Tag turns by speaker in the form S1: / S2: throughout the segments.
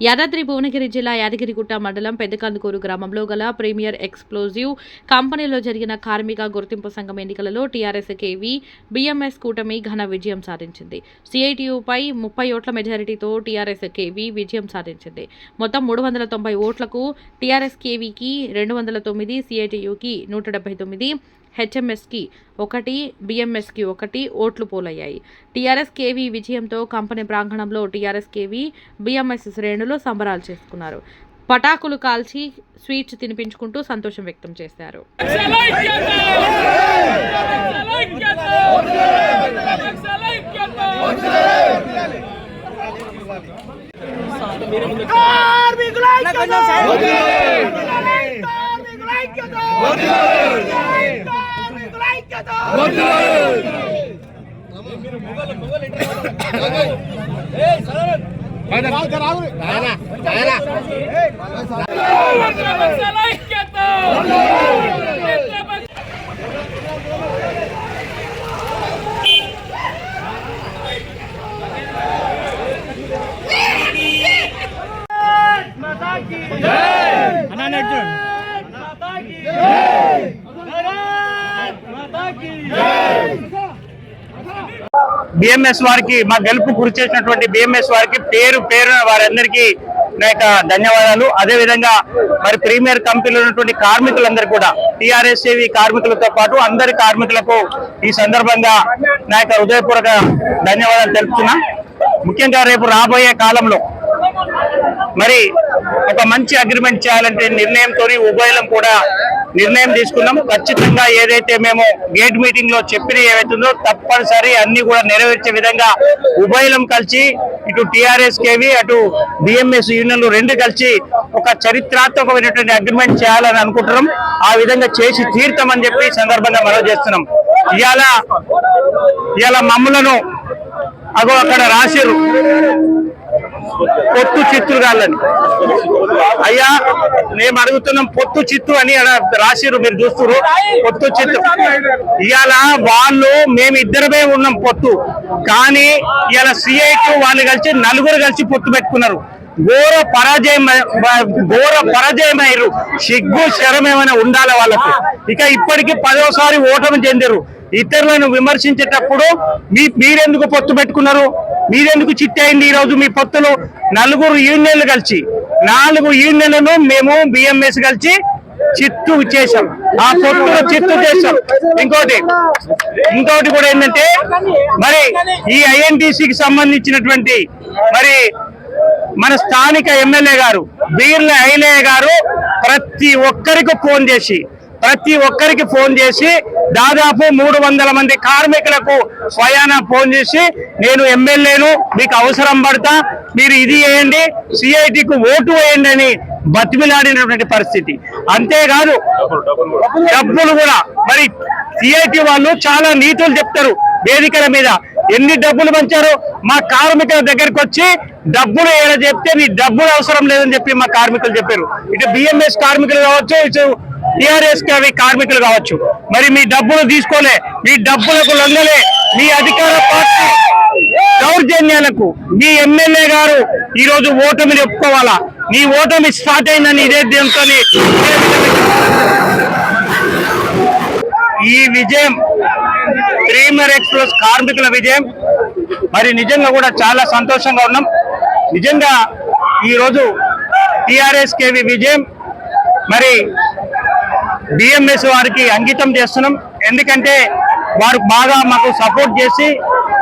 S1: యాదాద్రి భువనగిరి జిల్లా యాదగిరిగుట్ట మండలం పెద్దకందుకూరు గ్రామంలో గల ప్రీమియర్ ఎక్స్ప్లోజివ్ కంపెనీలో జరిగిన కార్మిక గుర్తింపు సంఘం ఎన్నికలలో టీఆర్ఎస్ కేవీ బీఎంఎస్ కూటమి ఘన విజయం సాధించింది. సిఐటియుపై ముప్పై ఓట్ల మెజారిటీతో టీఆర్ఎస్ కేవీ విజయం సాధించింది. మొత్తం మూడు వందల తొంభై ఓట్లకు టీఆర్ఎస్ కేవీకి రెండు వందల తొమ్మిది సిఐటియుకి నూట డెబ్బై తొమ్మిది హెచ్ఎంఎస్కి ఒకటి బిఎంఎస్కి ఒకటి ఓట్లు పోలయ్యాయి. టీఆర్ఎస్ కేవీ విజయంతో కంపెనీ ప్రాంగణంలో టీఆర్ఎస్ కేవీ బిఎంఎస్ శ్రేణులు సంబరాలు చేసుకున్నారు. పటాకులు కాల్చి స్వీట్స్ తినిపించుకుంటూ సంతోషం వ్యక్తం చేశారు.
S2: కార్మికుల ఐక్యత! కార్మికుల ఐక్యత! కార్మికుల
S3: బిఎంఎస్ వారికి మా గెలుపు గురి చేసినటువంటి బిఎంఎస్ వారికి పేరు పేరున వారందరికీ నా యొక్క ధన్యవాదాలు. అదే విధంగా మరి ప్రీమియర్ కంపెనీలో ఉన్నటువంటి కార్మికులందరూ కూడా టిఆర్ఎస్ఏవి కార్మికులతో పాటు అందరి కార్మికులకు ఈ సందర్భంగా నా యొక్క హృదయపూర్వక ధన్యవాదాలు తెలుపుతున్నా. ముఖ్యంగా రేపు రాబోయే కాలంలో మరి ఒక మంచి అగ్రిమెంట్ చేయాలంటే నిర్ణయంతో ఉభయలం కూడా నిర్ణయం తీసుకున్నాం ఖచ్చితంగా ఏదైతే మేము గేట్ మీటింగ్లో చెప్పిన ఏవైతుందో తప్పనిసరి అన్ని కూడా నెరవేర్చే విధంగా ఉభయలం కలిసి ఇటు టిఆర్ఎస్ కేవి అటు బిఎంఎస్ యూనియన్లు రెండు కలిసి ఒక చరిత్రాత్మకమైనటువంటి అగ్రిమెంట్ చేయాలని అనుకుంటున్నాం. ఆ విధంగా చేసి తీర్థమని చెప్పి సందర్భంగా మనవి చేస్తున్నాం. ఇవాళ ఇవాళ మమ్ములను అగో అక్కడ రాసిరు పొత్తు చిత్తుగాళ్ళని అయ్యా మేము అడుగుతున్నాం పొత్తు చిత్తు అని రాసిరు మీరు చూస్తున్నారు పొత్తు చిత్తు. ఇవాళ వాళ్ళు మేము ఇద్దరమే ఉన్నాం పొత్తు. కానీ ఇవాళ సిఐకు వాళ్ళు కలిసి నలుగురు కలిసి పొత్తు పెట్టుకున్నారు. ఘోర పరాజయం ఘోర పరాజయమయ్యారు సిగ్గు శరం ఏమైనా ఉండాలి వాళ్ళకు? ఇక ఇప్పటికీ పదోసారి ఓటమి చెందారు ఇతరులను విమర్శించేటప్పుడు మీ మీరెందుకు పొత్తు పెట్టుకున్నారు? మీరెందుకు చిట్టి అయింది ఈ రోజు మీ పొత్తులు? నలుగురు యూనియన్లు కలిసి నాలుగు యూనియన్లను మేము బిఎంఎస్ కలిసి చిత్తు చేశాం. ఆ పొత్తులు చిత్తు చేశాం. ఇంకోటి ఇంకోటి కూడా ఏంటంటే మరి ఈ ఐఎన్టీసీకి సంబంధించినటువంటి మరి మన స్థానిక ఎమ్మెల్యే గారు బీర్ల ఐలయ్య గారు ప్రతి ఒక్కరికి ఫోన్ చేసి ప్రతి ఒక్కరికి ఫోన్ చేసి దాదాపు మూడు వందల మంది కార్మికులకు స్వయాన ఫోన్ చేసి నేను ఎమ్మెల్యేను మీకు అవసరం పడతా మీరు ఇది వేయండి సిఐటికి ఓటు వేయండి అని బతిమిలాడినటువంటి పరిస్థితి. అంతేకాదు డబ్బులు కూడా మరి సిఐటి వాళ్ళు చాలా నీతులు చెప్తారు వేదికల మీద. ఎన్ని డబ్బులు పంచారు మా కార్మికుల దగ్గరకు వచ్చి డబ్బులు ఏమైనా చెప్తే నీ డబ్బులు అవసరం లేదని చెప్పి మా కార్మికులు చెప్పారు. ఇటు బిఎంఎస్ కార్మికులు కావచ్చు ఇటు టిఆర్ఎస్ కార్మికులు కావచ్చు. మరి మీ డబ్బులు తీసుకోలే మీ డబ్బులకు లొంగలే మీ అధికార పార్టీ దౌర్జన్యాలకు మీ ఎమ్మెల్యే గారు ఈ రోజు ఓటమి చెప్పుకోవాలా నీ ఓటమి స్టార్ట్ అయిందని ఇదే దీంతో ఈ విజయం ప్రీమియర్ ఎక్స్ప్రెస్ కార్మికుల విజయం. మరి నిజంగా కూడా చాలా సంతోషంగా ఉన్నాం. నిజంగా ఈరోజు టిఆర్ఎస్ కేవి విజయం. మరి బిఎంఎస్ వారికి అంకితం చేస్తున్నాం. ఎందుకంటే వారు బాగా మాకు సపోర్ట్ చేసి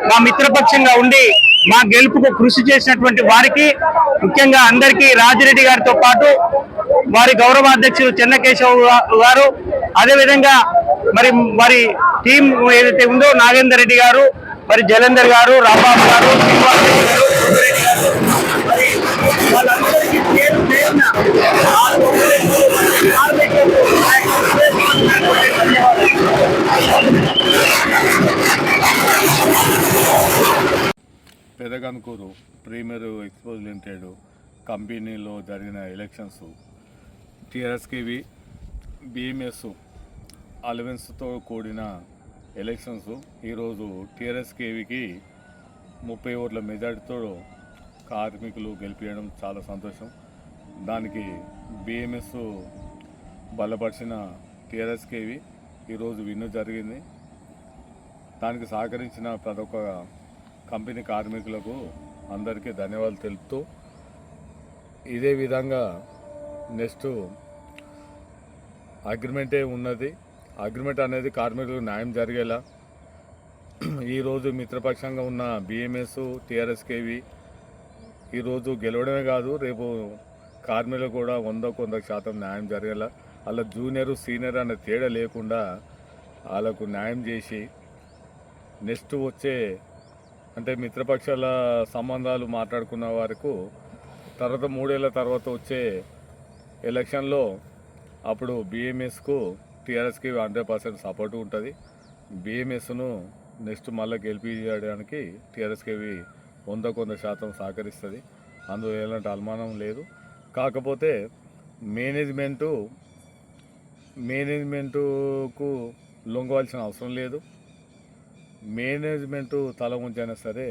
S3: మా మిత్రపక్షంగా ఉండి మా గెలుపుకు కృషి చేసినటువంటి వారికి ముఖ్యంగా అందరికీ రాజిరెడ్డి గారితో పాటు వారి గౌరవ అధ్యక్షులు చెన్నకేశవ్ గారు అదేవిధంగా మరి వారి టీం ఏదైతే ఉందో నాగేందర్ రెడ్డి గారు మరి జలంధర్ గారు రాంబాబు గారు శ్రీనివాస్ గారు
S4: పెదగనుకూరు ప్రీమియర్ ఎక్స్పోజ్ లిమిటెడ్ కంపెనీలో జరిగిన ఎలక్షన్స్ టీఆర్ఎస్కేవి బిఎంఎస్ అలవెన్స్తో కూడిన ఎలక్షన్స్ ఈరోజు టీఆర్ఎస్కేవికి ముప్పై ఓట్ల మెజార్టీతో కార్మికులు గెలిపించడం చాలా సంతోషం. దానికి బిఎంఎస్ బలపరిచిన టీఆర్ఎస్కేవి ఈరోజు విన్ను జరిగింది. దానికి సహకరించిన ప్రతి ఒక్క కంపెనీ కార్మికులకు అందరికీ ధన్యవాదాలు తెలుపుతూ ఇదే విధంగా నెక్స్ట్ అగ్రిమెంటే ఉన్నది. అగ్రిమెంట్ అనేది కార్మికులకు న్యాయం జరిగేలా. ఈరోజు మిత్రపక్షంగా ఉన్న బిఎంఎస్ టీఆర్ఎస్కేవి ఈరోజు గెలవడమే కాదు రేపు కార్మికులు కూడా వంద కొంద శాతం న్యాయం జరిగేలా. అలా జూనియర్ సీనియర్ అనే తేడా లేకుండా వాళ్ళకు న్యాయం చేసి నెక్స్ట్ వచ్చే అంటే మిత్రపక్షాల సంబంధాలు మాట్లాడుకున్న వరకు తర్వాత మూడేళ్ళ తర్వాత వచ్చే ఎలక్షన్లో అప్పుడు బిఎంఎస్కు టీఆర్ఎస్కి హండ్రెడ్ పర్సెంట్ సపోర్ట్ ఉంటుంది. బిఎంఎస్ను నెక్స్ట్ మళ్ళీ గెలిపించడానికి టీఆర్ఎస్కి వంద కొంత శాతం సహకరిస్తుంది. అందులో ఎలాంటి అనుమానం లేదు. కాకపోతే మేనేజ్మెంటు మేనేజ్మెంటుకు లొంగవలసిన అవసరం లేదు. మేనేజ్మెంటు తల ఉంచైనా సరే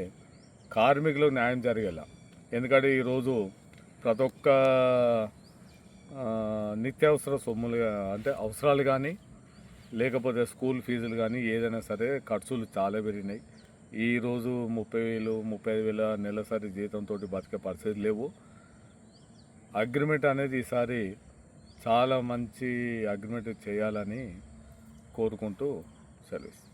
S4: కార్మికులకు న్యాయం జరిగేలా. ఎందుకంటే ఈరోజు ప్రతి ఒక్క నిత్యావసర సొమ్ములు అంటే అవసరాలు కానీ లేకపోతే స్కూల్ ఫీజులు కానీ ఏదైనా సరే ఖర్చులు చాలా పెరిగినాయి. ఈరోజు ముప్పై వేలు ముప్పై ఐదు వేల నెలసరి జీతంతో బతికే పరిస్థితి లేవు. అగ్రిమెంట్ అనేది ఈసారి చాలా మంచి అగ్రిమెంట్ చేయాలని కోరుకుంటూ సెలవు